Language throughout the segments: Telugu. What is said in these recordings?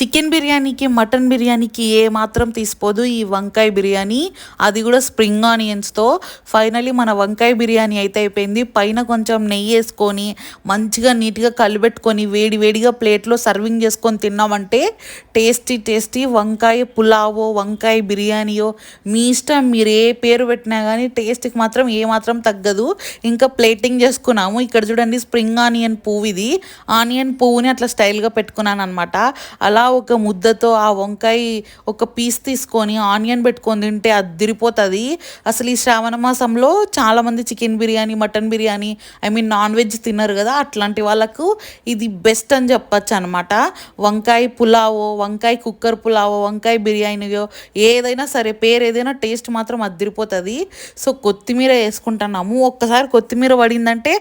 చికెన్ బిర్యానీకి మటన్ బిర్యానీకి ఏ మాత్రం తీసిపోదు. ఈ వంకాయ బిర్యానీ అది కూడా స్ప్రింగ్ ఆనియన్స్తో. ఫైనలీ మన వంకాయ బిర్యానీ అయితే అయిపోయింది. పైన కొంచెం నెయ్యి వేసుకొని మంచిగా నీట్గా కలిపెట్టుకొని వేడి వేడిగా ప్లేట్లో సర్వింగ్ చేసుకొని తిన్నామంటే టేస్టీ టేస్టీ వంకాయ పులావో వంకాయ బిర్యానీయో మీ ఇష్టం. మీరు ఏ పేరు పెట్టినా కానీ టేస్ట్కి మాత్రం ఏ మాత్రం తగ్గదు. ఇంకా ప్లేటింగ్ చేసుకున్నాము. ఇక్కడ చూడండి స్ప్రింగ్ ఆనియన్ పువ్వు ఇది ఆనియన్ పువ్వుని అట్లా స్టైల్గా పెట్టుకున్నాను అనమాట అలా ఒక ముద్దతో ఆ వంకాయ ఒక పీస్ తీసుకొని ఆనియన్ పెట్టుకొని తింటే అద్దిరిపోతుంది అసలు ఈ శ్రావణ మాసంలో చాలామంది chicken biryani mutton biryani I mean non veg తిన్నారు కదా అట్లాంటి వాళ్ళకు ఇది బెస్ట్ అని చెప్పచ్చు అనమాట వంకాయ పులావో వంకాయ కుక్కర్ పులావో వంకాయ బిర్యానీయో ఏదైనా సరే పేరు ఏదైనా టేస్ట్ మాత్రం అద్దిరిపోతుంది సో కొత్తిమీర వేసుకుంటున్నాము. ఒక్కసారి కొత్తిమీర పడిందంటే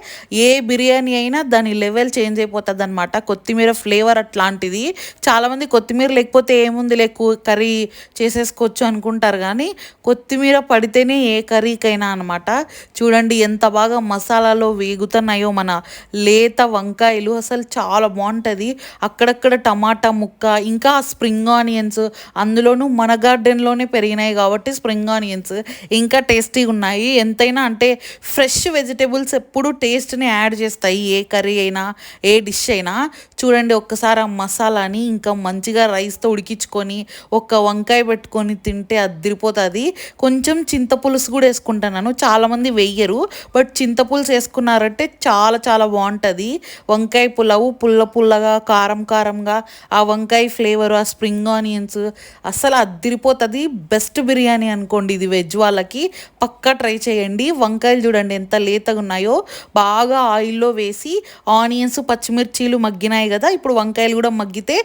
ఏ బిర్యానీ అయినా దాని లెవెల్ చేంజ్ అయిపోతుంది అనమాట కొత్తిమీర ఫ్లేవర్ అట్లాంటిది. చాలామంది కొత్తిమీర లేకపోతే ఏముంది? లేకు కర్రీ చేసేసుకోవచ్చు అనుకుంటారు కానీ కొత్తిమీర పడితేనే ఏ కర్రీకైనా అనమాట. చూడండి ఎంత బాగా మసాలాలో వేగుతున్నాయో మన లేత వంకాయలు. అసలు చాలా బాగుంటుంది. అక్కడక్కడ టమాటా ముక్క ఇంకా స్ప్రింగ్ ఆనియన్స్ అందులోనూ మన గార్డెన్లోనే పెరిగినాయి కాబట్టి స్ప్రింగ్ ఆనియన్స్ ఇంకా టేస్టీగా ఉన్నాయి. ఎంతైనా అంటే ఫ్రెష్ వెజిటేబుల్స్ ఎప్పుడు టేస్ట్ని యాడ్ చేస్తాయి. ఏ కర్రీ అయినా ఏ డిష్ అయినా. చూడండి ఒక్కసారి ఆ మసాలాని ఇంకా మంచిగా రైస్తో ఉడికించుకొని ఒక వంకాయ పెట్టుకొని తింటే అద్దరిపోతుంది కొంచెం చింతపులుసు కూడా వేసుకుంటున్నాను చాలామంది వెయ్యరు బట్ చింతపులుసు వేసుకున్నారంటే చాలా చాలా బాగుంటుంది. వంకాయ పులావు పుల్ల పుల్లగా కారం కారంగా ఆ వంకాయ ఫ్లేవర్ ఆ స్ప్రింగ్ ఆనియన్స్ అస్సలు అద్దరిపోతుంది బెస్ట్ బిర్యానీ అనుకోండి ఇది వెజ్ వాళ్ళకి. పక్కా ట్రై చేయండి. వంకాయలు చూడండి ఎంత లేతగా ఉన్నాయో. బాగా ఆయిల్లో వేసి ఆనియన్స్ పచ్చిమిర్చీలు మగ్గినాయి కదా ఇప్పుడు వంకాయలు కూడా మగ్గితే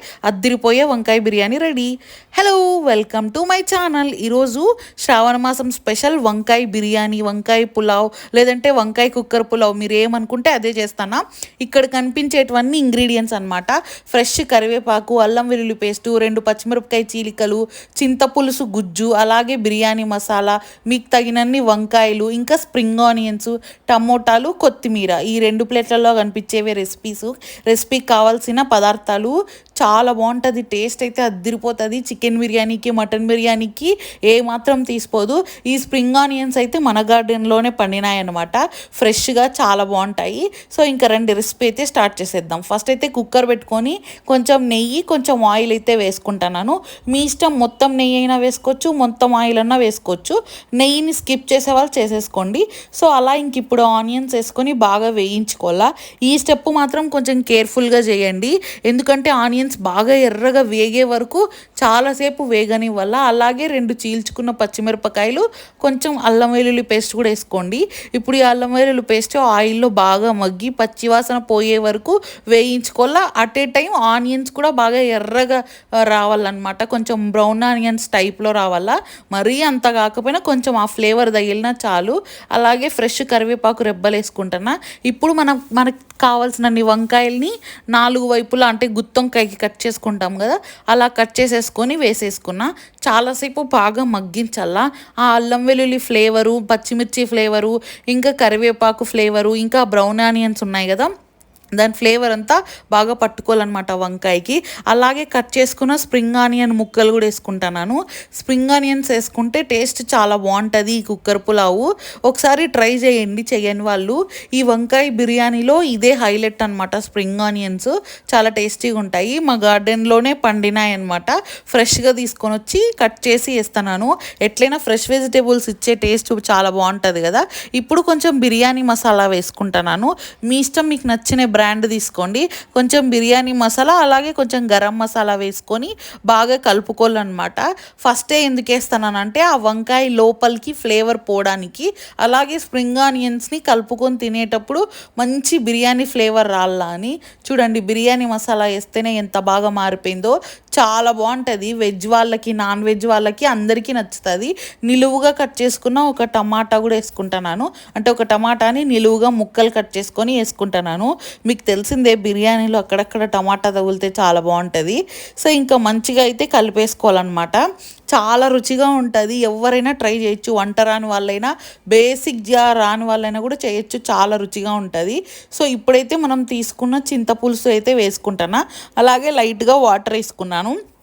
అద్దిరిపోయే వంకాయ biryani ready. Hello welcome to my channel ఈరోజు శ్రావణ మాసం స్పెషల్ వంకాయ బిర్యానీ వంకాయ పులావ్ లేదంటే వంకాయ కుక్కర్ పులావ్ మీరు ఏమనుకుంటే అదే చేస్తానా? ఇక్కడ కనిపించేటివన్నీ ఇంగ్రీడియంట్స్ అనమాట ఫ్రెష్ కరివేపాకు అల్లం వెల్లుల్లి పేస్టు రెండు పచ్చిమిరపకాయ చీలికలు చింతపులుసు గుజ్జు అలాగే బిర్యానీ మసాలా మీకు తగినన్ని వంకాయలు ఇంకా స్ప్రింగ్ ఆనియన్స్ టమోటాలు కొత్తిమీర ఈ రెండు ప్లేట్లలో కనిపించేవి రెసిపీస్ రెసిపీకి కావాల్సిన పదార్థాలు చాలా బాగుంటుంది టేస్ట్ అయితే అద్దిరిపోతుంది. చికెన్ బిర్యానీకి మటన్ బిర్యానీకి ఏ మాత్రం తీసిపోదు. ఈ స్ప్రింగ్ ఆనియన్స్ అయితే మన గార్డెన్లోనే పండినాయన్నమాట. ఫ్రెష్గా చాలా బాగుంటాయి. సో ఇంకా రెండు రెసిపీ అయితే స్టార్ట్ చేసేద్దాం. ఫస్ట్ అయితే కుక్కర్ పెట్టుకొని కొంచెం నెయ్యి కొంచెం ఆయిల్ అయితే వేసుకుంటున్నాను. మీ ఇష్టం మొత్తం నెయ్యి అయినా వేసుకోవచ్చు మొత్తం ఆయిల్ అన్నా వేసుకోవచ్చు. నెయ్యిని స్కిప్ చేసే వాళ్ళు చేసేసుకోండి. సో అలా ఇంక ఇప్పుడు ఆనియన్స్ వేసుకొని బాగా వేయించుకోవాలా. ఈ స్టెప్ మాత్రం కొంచెం కేర్ఫుల్గా చేయండి. ఎందుకంటే ఆనియన్స్ బాగా ఎర్రగా వేగే వరకు చాలాసేపు వేగని వల్ల అలాగే రెండు చీల్చుకున్న పచ్చిమిరపకాయలు కొంచెం అల్లం వెల్లుల్లి పేస్ట్ కూడా వేసుకోండి. ఇప్పుడు ఈ అల్లం వెల్లుల్లి పేస్ట్ ఆయిల్లో బాగా మగ్గి పచ్చివాసన పోయే వరకు వేయించుకోవాలా? అట్ ఏ టైం ఆనియన్స్ కూడా బాగా ఎర్రగా రావాలన్నమాట. కొంచెం బ్రౌన్ ఆనియన్స్ టైప్లో రావాలా? మరీ అంత కాకపోయినా కొంచెం ఆ ఫ్లేవర్ తగిలినా చాలు. అలాగే ఫ్రెష్ కరివేపాకు రెబ్బలు వేసుకుంటున్నా ఇప్పుడు మనం మనకు కావాల్సినన్ని వంకాయల్ని నాలుగు వైపులా అంటే గుత్తొంకాయకి కట్ చేసుకుంటాం కదా అలా కట్ చేసేసుకొని వేసేసుకున్నా. చాలాసేపు బాగా మగ్గించాలా ఆ అల్లం వెల్లుల్లి ఫ్లేవరు పచ్చిమిర్చి ఫ్లేవరు ఇంకా కరివేపాకు ఫ్లేవరు ఇంకా బ్రౌన్ ఆనియన్స్ ఉన్నాయి కదా. దాని ఫ్లేవర్ అంతా బాగా పట్టుకోవాలన్నమాట వంకాయకి. అలాగే కట్ చేసుకున్న స్ప్రింగ్ ఆనియన్ ముక్కలు కూడా వేసుకుంటున్నాను స్ప్రింగ్ ఆనియన్స్ వేసుకుంటే టేస్ట్ చాలా బాగుంటుంది ఈ కుక్కర్ పులావు. ఒకసారి ట్రై చేయండి చేయని వాళ్ళు. ఈ వంకాయ బిర్యానీలో ఇదే హైలైట్ అనమాట స్ప్రింగ్ ఆనియన్స్. చాలా టేస్టీగా ఉంటాయి. మా గార్డెన్లోనే పండినాయి అనమాట ఫ్రెష్గా తీసుకొని వచ్చి కట్ చేసి వేస్తున్నాను ఎట్లయినా ఫ్రెష్ వెజిటేబుల్స్ ఇచ్చే టేస్ట్ చాలా బాగుంటుంది కదా. ఇప్పుడు కొంచెం బిర్యానీ మసాలా వేసుకుంటున్నాను మీ ఇష్టం మీకు నచ్చిన బ్రాండ్ తీసుకోండి. కొంచెం బిర్యానీ మసాలా అలాగే కొంచెం గరం మసాలా వేసుకొని బాగా కలుపుకోవాలన్నమాట. ఫస్టే ఎందుకు వేస్తానంటే ఆ వంకాయ లోపలికి ఫ్లేవర్ పోవడానికి అలాగే స్ప్రింగ్ ఆనియన్స్ని కలుపుకొని తినేటప్పుడు మంచి బిర్యానీ ఫ్లేవర్ రాళ్ళ అని. చూడండి బిర్యానీ మసాలా వేస్తేనే ఎంత బాగా మారిపోయిందో. చాలా బాగుంటుంది. వెజ్ వాళ్ళకి నాన్ వెజ్ వాళ్ళకి అందరికీ నచ్చుతుంది. నిలువుగా కట్ చేసుకున్న ఒక టమాటా కూడా వేసుకుంటున్నాను అంటే ఒక టమాటాని నిలువుగా ముక్కలు కట్ చేసుకొని వేసుకుంటున్నాను మీకు తెలిసిందే బిర్యానీలో అక్కడక్కడ టమాటా తగిలితే చాలా బాగుంటుంది. సో ఇంకా మంచిగా అయితే కలిపేసుకోవాలన్నమాట. చాలా రుచిగా ఉంటుంది. ఎవరైనా ట్రై చేయొచ్చు. వంట రాని వాళ్ళైనా బేసిక్గా రాని వాళ్ళైనా కూడా చేయొచ్చు. చాలా రుచిగా ఉంటుంది. సో ఇప్పుడైతే మనం తీసుకున్న చింతపులుసు అయితే వేసుకుంటానా. అలాగే లైట్గా వాటర్ వేసుకున్నాను. వేసుకుంటాను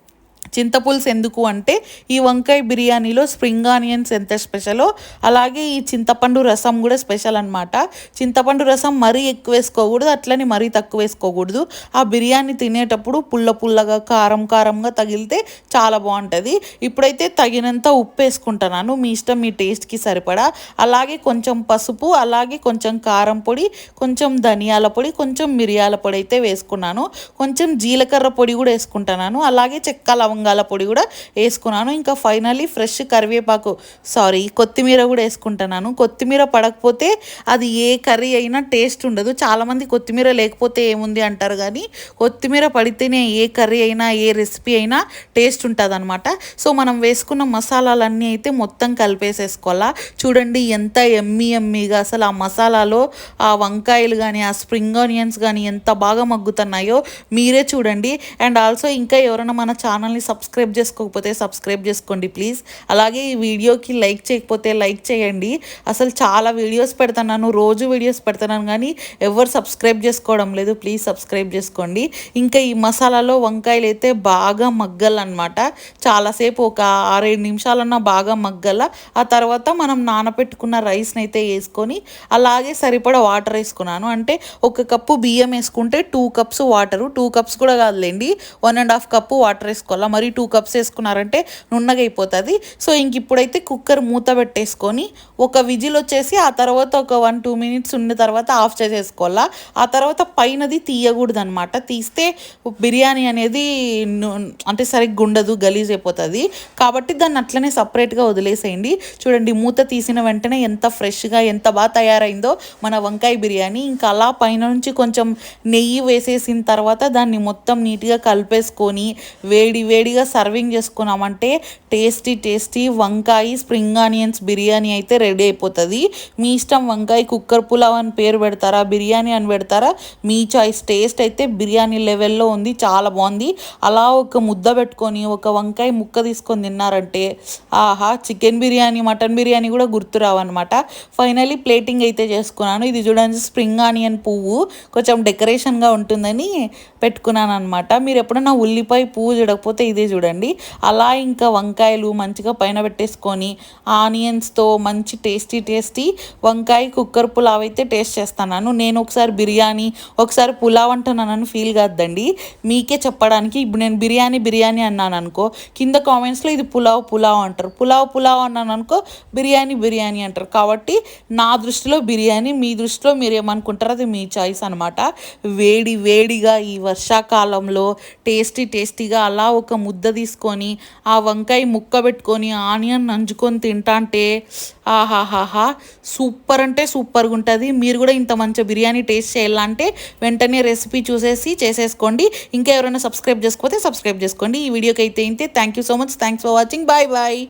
చింతపులుసు ఎందుకు అంటే ఈ వంకాయ బిర్యానీలో స్ప్రింగ్ ఆనియన్స్ ఎంత స్పెషలో అలాగే ఈ చింతపండు రసం కూడా స్పెషల్ అనమాట చింతపండు రసం మరీ ఎక్కువ వేసుకోకూడదు అట్లని మరీ తక్కువ వేసుకోకూడదు. ఆ బిర్యానీ తినేటప్పుడు పుల్ల పుల్లగా కారం కారంగా తగిలితే చాలా బాగుంటుంది. ఇప్పుడైతే తగినంత ఉప్పు వేసుకుంటున్నాను మీ ఇష్టం మీ టేస్ట్కి సరిపడా. అలాగే కొంచెం పసుపు అలాగే కొంచెం కారం పొడి కొంచెం ధనియాల పొడి కొంచెం మిరియాల పొడి అయితే వేసుకున్నాను. కొంచెం జీలకర్ర పొడి కూడా వేసుకుంటున్నాను. అలాగే చెక్క లవంగ లవంగాల పొడి కూడా వేసుకున్నాను. ఇంకా ఫైనల్లీ ఫ్రెష్ కరివేపాకు సారీ కొత్తిమీర కూడా వేసుకుంటున్నాను. కొత్తిమీర పడకపోతే అది ఏ కర్రీ అయినా టేస్ట్ ఉండదు. చాలామంది కొత్తిమీర లేకపోతే ఏముంది అంటారు కానీ కొత్తిమీర పడితేనే ఏ కర్రీ అయినా ఏ రెసిపీ అయినా టేస్ట్ ఉంటుంది అనమాట సో మనం వేసుకున్న మసాలాలన్నీ అయితే మొత్తం కలిపేసేసుకోవాలా? చూడండి ఎంత ఎమ్మి ఎమ్మిగా అసలు ఆ మసాలాలో ఆ వంకాయలు కానీ ఆ స్ప్రింగ్ ఆనియన్స్ కానీ ఎంత బాగా మగ్గుతున్నాయో మీరే చూడండి. అండ్ ఆల్సో ఇంకా ఎవరైనా మన ఛానల్ని సబ్స్క్రైబ్ చేసుకోకపోతే సబ్స్క్రైబ్ చేసుకోండి ప్లీజ్. అలాగే ఈ వీడియోకి లైక్ చేయకపోతే లైక్ చేయండి. అసలు చాలా వీడియోస్ పెడుతున్నాను రోజు వీడియోస్ పెడుతున్నాను కానీ ఎవరు సబ్స్క్రైబ్ చేసుకోవడం లేదు. ప్లీజ్ సబ్స్క్రైబ్ చేసుకోండి. ఇంకా ఈ మసాలాలో వంకాయలు అయితే బాగా మగ్గలన్నమాట. చాలాసేపు ఒక ఆరేడు నిమిషాలన్నా బాగా మగ్గల. ఆ తర్వాత మనం నానబెట్టుకున్న రైస్ని అయితే వేసుకొని అలాగే సరిపడా వాటర్ వేసుకున్నాను. అంటే ఒక కప్పు బియ్యం వేసుకుంటే two cups water. Two cups కూడా కాదులేండి. One and half cup water వేసుకోవాలా. మరి టూ కప్స్ వేసుకున్నారంటే నున్నగా అయిపోతుంది. సో ఇంక ఇప్పుడైతే కుక్కర్ మూత పెట్టేసుకొని ఒక విజిల్ వచ్చేసి ఆ తర్వాత ఒక వన్ టూ మినిట్స్ ఉన్న తర్వాత ఆఫ్ చేసేసుకోవాలా. ఆ తర్వాత పైనది తీయకూడదు అనమాట తీస్తే బిర్యానీ అనేది అంటే సరిగ్గా ఉండదు గలీజ్ అయిపోతుంది. కాబట్టి దాన్ని అట్లనే సపరేట్గా వదిలేసేయండి. చూడండి మూత తీసిన వెంటనే ఎంత ఫ్రెష్గా ఎంత బాగా తయారైందో మన వంకాయ బిర్యానీ. ఇంకా అలా పైన నుంచి కొంచెం నెయ్యి వేసేసిన తర్వాత దాన్ని మొత్తం నీట్గా కలిపేసుకొని వేడి వేడి వేడిగా సర్వింగ్ చేసుకున్నామంటే టేస్టీ టేస్టీ వంకాయ స్ప్రింగ్ ఆనియన్స్ బిర్యానీ అయితే రెడీ అయిపోతుంది. మీ ఇష్టం వంకాయ కుక్కర్ పులావ్ అని పేరు పెడతారా బిర్యానీ అని పెడతారా మీ చాయిస్ టేస్ట్ అయితే బిర్యానీ లెవెల్లో ఉంది చాలా బాగుంది. అలా ఒక ముద్ద పెట్టుకొని ఒక వంకాయ ముక్క తీసుకొని తిన్నారంటే ఆహా చికెన్ బిర్యానీ మటన్ బిర్యానీ కూడా గుర్తురావన్నమాట ఫైనలీ ప్లేటింగ్ అయితే చేసుకున్నాను. ఇది చూడండి స్ప్రింగ్ ఆనియన్ పువ్వు కొంచెం డెకరేషన్గా ఉంటుందని పెట్టుకున్నాను అనమాట మీరు ఎప్పుడన్నా ఉల్లిపాయ పువ్వు చూడకపోతే ఇది చూడండి. అలా ఇంకా వంకాయలు మంచిగా పైన పెట్టేసుకొని ఆనియన్స్తో మంచి టేస్టీ టేస్టీ వంకాయ కుక్కర్ పులావ్ అయితే టేస్ట్ చేస్తున్నాను. నేను ఒకసారి బిర్యానీ ఒకసారి పులావ్ అంటున్నానని ఫీల్ కాద్దండి. మీకే చెప్పడానికి ఇప్పుడు నేను బిర్యానీ బిర్యానీ అన్నాను అనుకో కింద కామెంట్స్లో ఇది పులావ్ పులావ్ అంటారు. పులావ్ పులావ్ అన్నాను అనుకో బిర్యానీ బిర్యానీ అంటారు. కాబట్టి నా దృష్టిలో బిర్యానీ మీ దృష్టిలో మీరు ఏమనుకుంటారో అది మీ చాయిస్ అనమాట వేడి వేడిగా ఈ వర్షాకాలంలో టేస్టీ టేస్టీగా అలా ఒక ముద్ద తీసుకొని ఆ వంకాయ ముక్క పెట్టుకొని ఆనియన్ నంచుకొని తింటా అంటే ఆహాహాహా సూపర్ అంటే సూపర్గా ఉంటుంది. మీరు కూడా ఇంత మంచి బిర్యానీ టేస్ట్ చేయాలంటే వెంటనే రెసిపీ చూసేసి చేసేసుకోండి. ఇంకా ఎవరైనా సబ్స్క్రైబ్ చేసుకోకపోతే సబ్స్క్రైబ్ చేసుకోండి. ఈ వీడియోకి అయితే అయితే thank you so much thanks for watching bye bye